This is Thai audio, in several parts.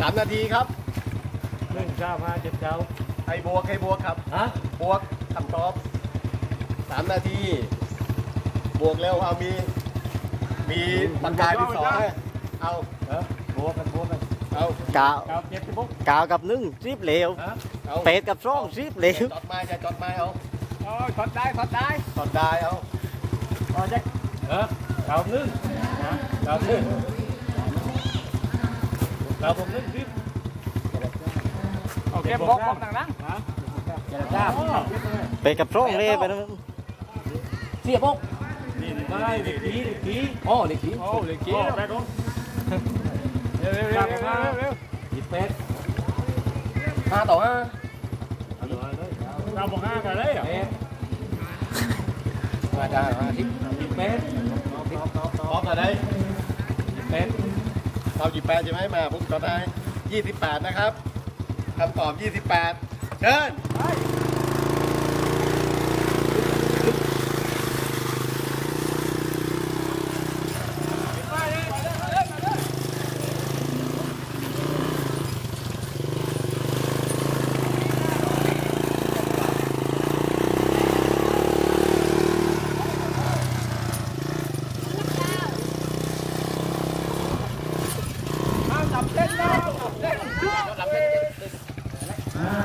สามนาทีครับหนึ่งเก้าห้าเจ็ดเก้าไอ้บวกไอ้บวกครับฮะบวกคำตอบสามนาที บวกแล้วเอามี มีปากกาดินสอให้เอาเออบวกกันบวกกันเอากาวเก้าเจ็ดสิบหกกาวกับหนึ่งสิบเหลวฮะเอาเป็ดกับสองสิบเหลวจดไม้จะจดไม้เอาโอ้ยขอดได้ขอดได้จดได้เอาโอ้ยแจ็คเออเก้าหนึ่งนะเก้าหนึ่ง เก้าผมหนึ่งสิบโอเคบอกบอกหนังนังฮะเจ็ดจ้าเป็ดกับสองเหลวไปนะเสียบกนี่ไม่เด็กผีเด็กผีโอ้เด็กผีโอ้เด็กผีแปดคนเร็วเร็วเร็วเร็วเร็วหยิบเป็ดห้าต่อห้าเราบอกห้ากันเลยอะมาจ้ามาทิปหยิบเป็ดตอบอะไรหยิบเป็ด เราหยิบแปดใช่ไหมมาผมจดได้ยี่สิบแปดนะครับคำตอบยี่สิบแปดเชิญ จับเส้นนะจับเส้น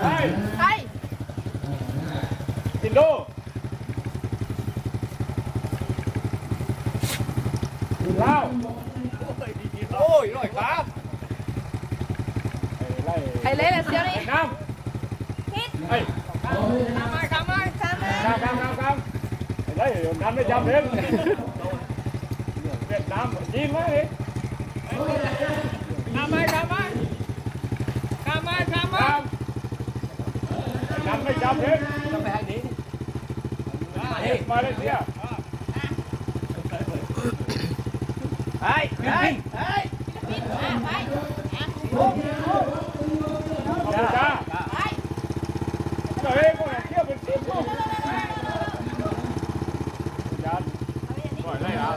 ไป ใคร กินดูเหล้าโอ้ยร่อยครับไล่ ใครเล่นเสียวนี่ น้ำ พิษ เฮ้ยข้ามไม้ข้ามไม้ ข้ามมา ข้ามข้ามข้ามข้ามไล่น้ำไม่ จำเองเวียดนามจีนไหมข้ามไม้ข้ามไม้ข้ามไม้ข้ามไม้น้ำไม่จำเองต้องไปทางนี้มาเลเซียไปไปพิษมาไปขอบคุณจ้าไปเฮ้ยพวกเราเที่ยวเป็ ปล่อยได้เหรอ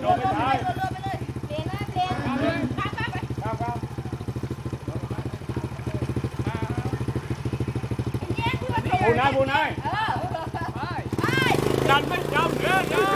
โดนไม่ตาย รัวๆไปเลยเปลี่ยนนะเปลี่ยนข้ามไปไป ครับครับ เย็นที่ว่าเปลี่ยน บูนายบูนาย เออไป ดันไม่จำเด้อเด้อ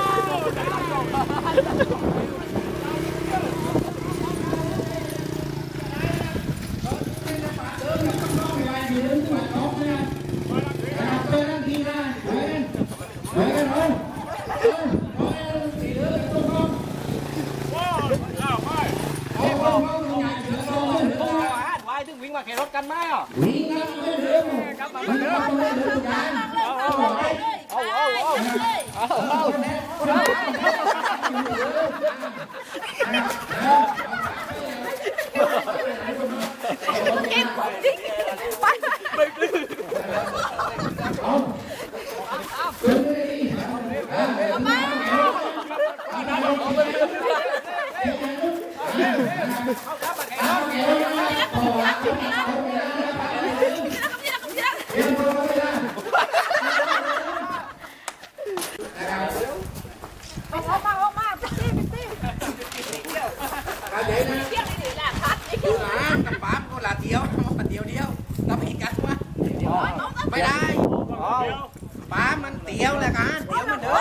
เตียวแหละกันเตียวมันเด้อ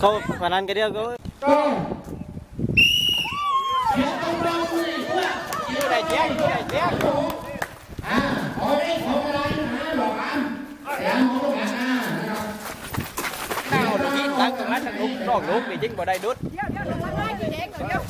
เขาพนันกันเดียวก็ตั้งตรงนั้นลูกรอกลูกนี่จริงบ่ได้ดุดเดี๋ยวเดี๋ยว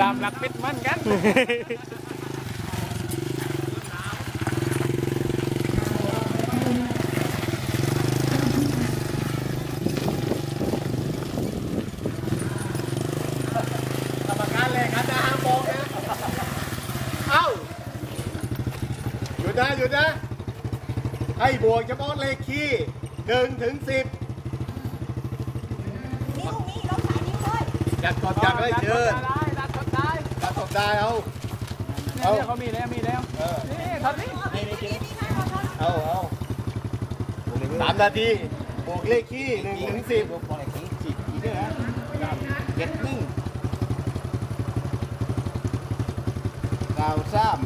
ตามหลักปิ ดมันกันกรรมการแรงครับจะห้ามมองนะเอ้าหยุดนะหยุดนะ ให้บวกเฉพาะเลขคี่หนึ่งถึงสิบนิ้วนี่ลงสายนิ้วเลยอยากกดอยากได้เชิญได้ดัดกดได้ ได้เอา เนี่ยเขามีแล้วมีแล้วเออนี่ทันนี้เอาเอาสามนาทีบวกเลขคี่หนึ่งถึงสิบเจ็ดหนึ่งเก้าสาม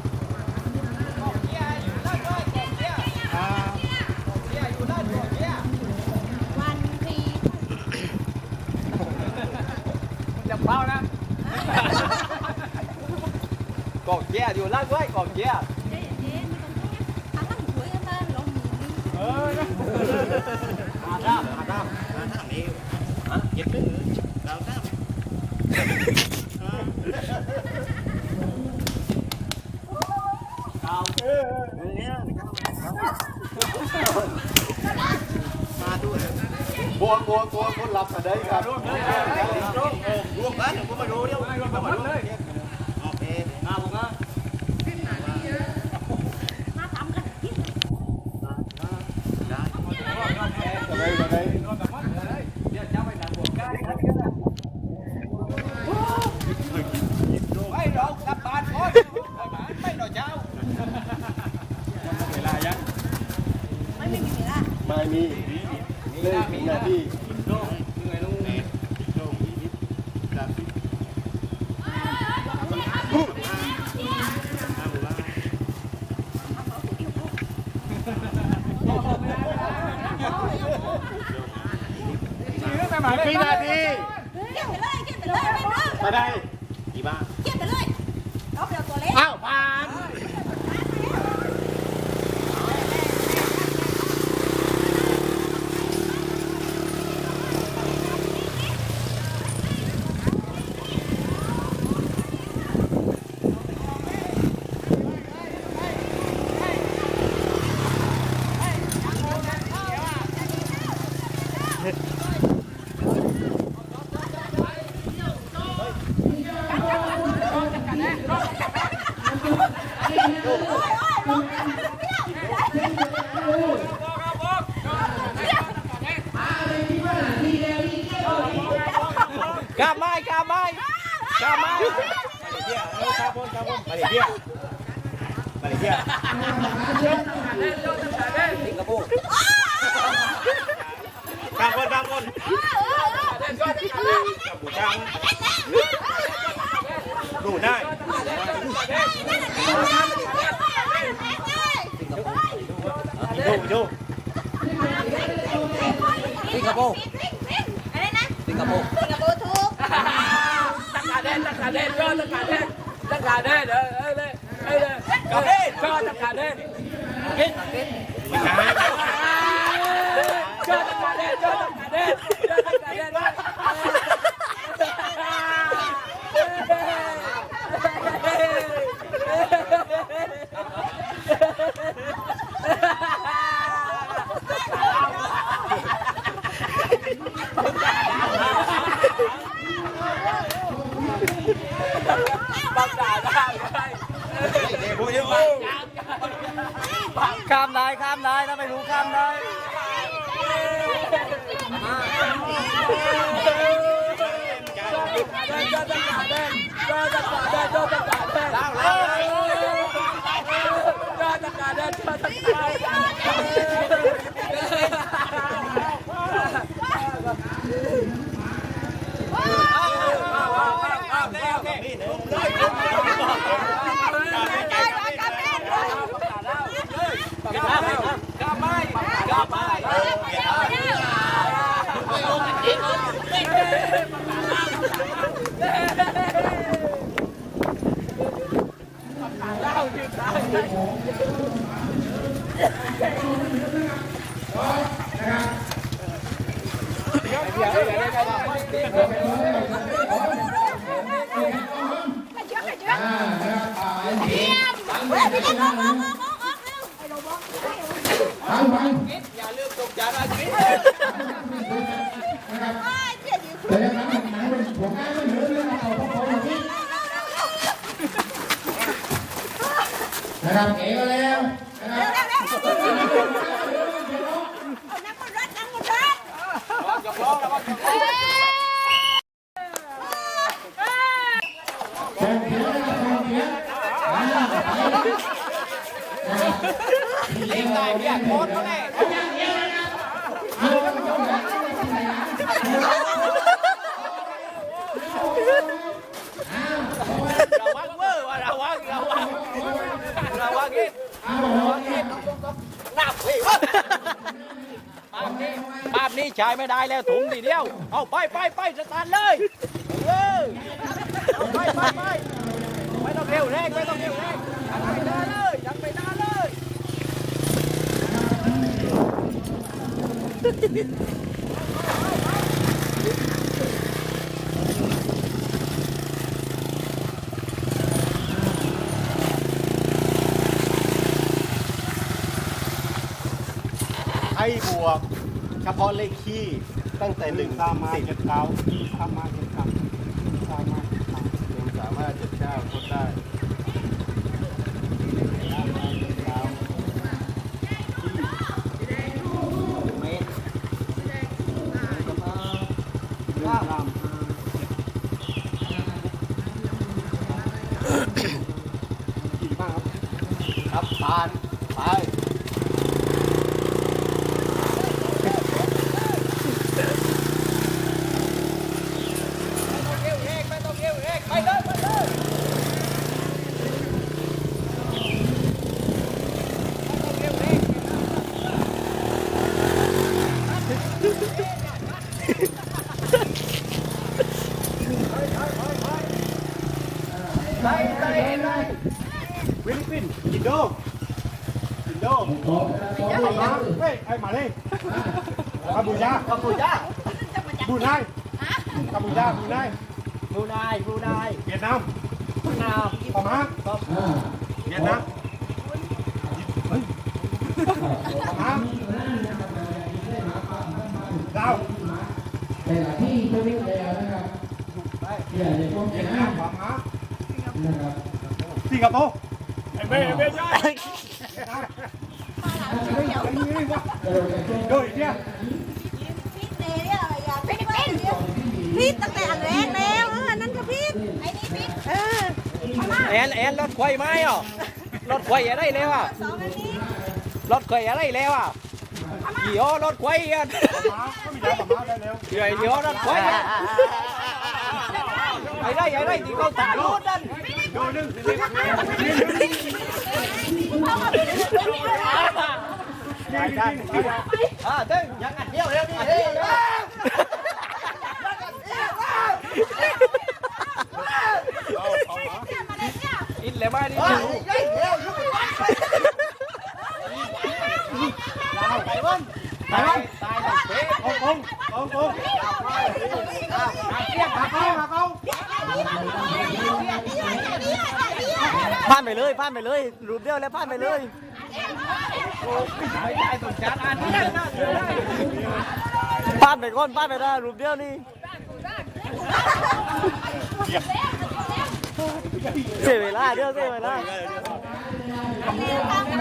อ่าวันทีจะเป้านะ กองเจียอยู่ล่างด้วยกองเจีย เจ๊เจ๊มีตรงนี้ทางตั้งสวยกันเลยลงมือ เออนะ อาด้ามอาด้าม เจ็ดหนึ่งเก้าสาม บวกบวกบวกคนหลับกันได้ครับ รวมกันผมมาดูเดี๋ยว ไม่รวมหมดเลย โอเค มาผมนะ มาทำกันที่ กันได้กันได้ รวมหมดเลยเดี๋ยวจะไปดันบวกได้ ไม่เรากลับบ้านก่อนไม่เราเจ้า เวลายัง ไม่มีเวลา ไม่มีเลขถึงนาที ไม่มาเลยวินาทีเก็บไปเลยเก็บไปเลยไม่เลิกมาได้เก็บไปเลยเอาไปเอาตัวเล็กอ้าวผ่าน กล้าไม้กล้าไม้กล้าไม้ มาเลยเที่ยมาเลยเที่ย สิงคโปร์ กลางคนกลางคน ดูได้ ดูดู สิงคโปร์ อะไร นะสิงคโปร์สิงคโปร์ถูกตั้งการเด่นตั้งการเด่นก็ตั้งการเด่นตั้งการเด่นเออเออเลยเออเลยกับเด่นก็ตั้งการเด่นกินก็ตั้งการเด่นก็ตั้งการเด่นก็ตั้งการเด่น บังด่าได้ได้ ข้ามได้ข้ามได้ถ้าไม่รู้ข้ามได้ได้ได้กับแม่ ไม่เชื่อไม่เชื่อ เยี่ยมเฮ้ยพี่เล็กออกออกออกออกออกเร็วไอ้เราบอกอย่าลืมตกจานอาทิตย์ไอ้เจี๊ยบอยู่เร็วเร็วเร็วเร็วนะครับเอ๋ก็แล้วเอานั่งบนรถนั่งบนรถจะฟ้องแล้วก็เอ้ย เล่นได้เนี่ยโคตรเขาแหละระวังเว้อว่าระวังระวังระวังอีกระวังอีกหนับเฮ้ยภาพนี้ภาพนี้ใช้ไม่ได้แล้วถุงทีเดียว เอาไปไปไปสตาร์ทเลยเออเอาไปไปไปไม่ต้องเร็วแรงไม่ต้องเร็วแรงยังไปเลยยังไปได้เลย ให้บวก เฉพาะเลขที่ตั้งแต่หนึ่งสามมาสิบเจ็ดเก้าสามมาเจ็ดเก้าตามมาเจ็ดเก้า หนึ่งสามห้าเจ็ดเก้าคนได้ ตาม ครับผ่านไป เร็วเองไม่ต้องเร็วเองไปเลยไปเลยไม่ต้องเร็วเอง ฟิลิปปินส์อินโดอินโดเอามาเฮ้ยไอ้มาเลยกัมพูชา กัมพูชา บรูไนกัมพูชาบรูไน บรูไนบรูไน เวียดนาม มะนาว พม่าเวียดนามเฮ้ยพม่าลาวแต่ละที่ก็วิ่งแล้วนะครับอย่าในพวกเวียดนี้นามพม่านะครับสิงคโปร์ไอ้เบ้ไอ้เบ้ใช่โดยเนี่ย พิษเนยเนี่ยอะไรอะพิษพิษ พิษตั้งแต่อันแรกแล้วเออนั่นก็พิษไอ้นี่พิษเออเอามาแอนแอนรถไฟไหมอะรถไฟอะไรแล้วอะสองอันนี้รถไฟอะไรแล้วอะยี่ห้อรถไฟอะพม่าก็มียาพม่าได้แล้วใหญ่ยี่ห้อรถไฟอะไอ้ไรไอ้ไรที่เขาถ่ายรูปนั่นโดยหนึ่งเอามาพิษพิษพิษเอามาได้ได้อ่าตึ้งยังอัดเดียวเร็วดิเร็วเร็ว เนี่ยมาเลยเนี่ย อินเลยมาดิไปวันไปวันตายแล้วเป๊ะโอ้โหโอ้โหเรียกมาเข้ามาเข้าผ่านไปเลยผ่านไปเลยรูปเดียวแล้วผ่านไปเลยไม่ได้สนจานอันนี้ผ่านไปก่อนผ่านไปได้รูปเดียวนี่ เสียเวลาเดียวเสียเวลา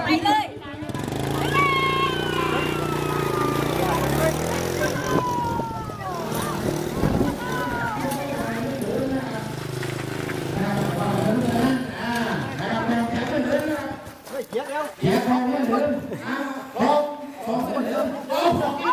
ไปเลย เ ง